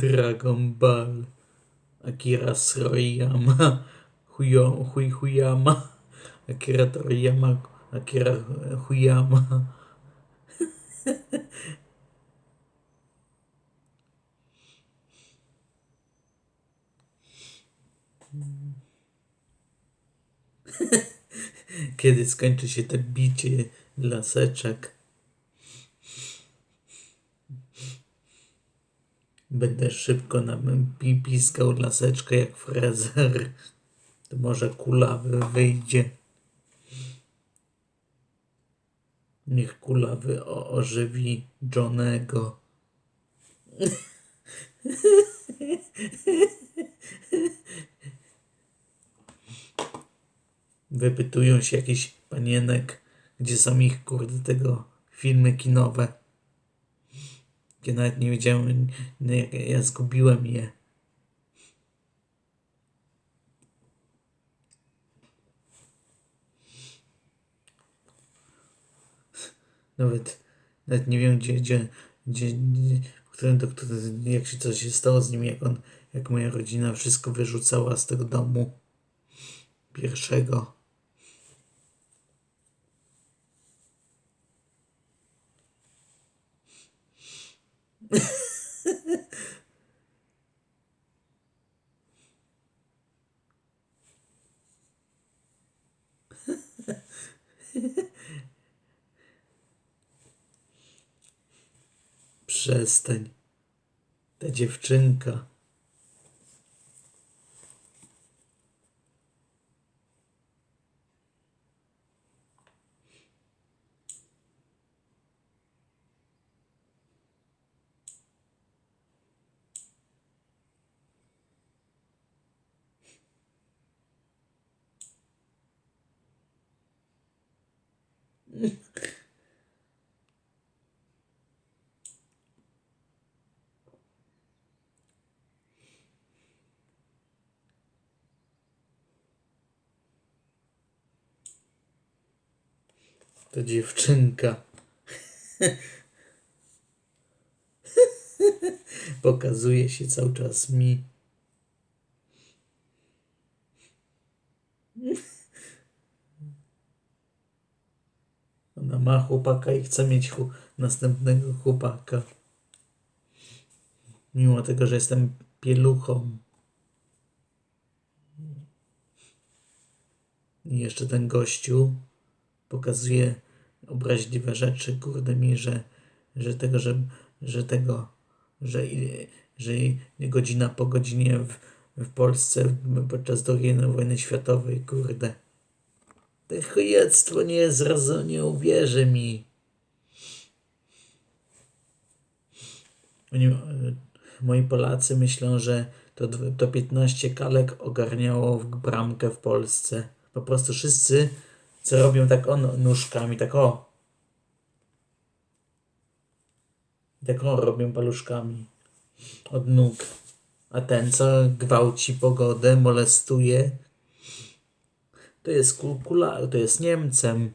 Dragon Ball. Akira Sroyama. Huyo, Huy Huyama. Akira Toriyama. Akira Huyama. Kiedy skończy się to bicie laseczek? Będę szybko nam pi- piskał laseczkę jak frezer. To może kula wy- wyjdzie. Niech kula wy o- ożywi Johnego. Wypytują się jakichś panienek, gdzie są ich kurde tego filmy kinowe. Ja nawet nie wiedziałem, no jak ja zgubiłem je. Nawet, nawet nie wiem, gdzie, gdzie, gdzie, gdzie w którym to, który, jak się coś stało z nim, jak on, jak moja rodzina wszystko wyrzucała z tego domu pierwszego. Przestań. Ta dziewczynka. To dziewczynka. Pokazuje się cały czas mi. Ma chłopaka i chce mieć chu- następnego chłopaka. Mimo tego, że jestem pieluchą. I jeszcze ten gościu pokazuje obraźliwe rzeczy, kurde mi, że, że tego, że, że tego, że, że godzina po godzinie w, w Polsce podczas II wojny światowej, kurde. To chujectwo nie zrozumie, nie uwierzy mi. Oni, e, moi Polacy myślą, że to, to 15 kalek ogarniało w bramkę w Polsce. Po prostu wszyscy, co robią tak o no- nóżkami, tak o. Tak o robią paluszkami od nóg. A ten, co gwałci pogodę, molestuje, to jest kul- kula, to jest Niemcem.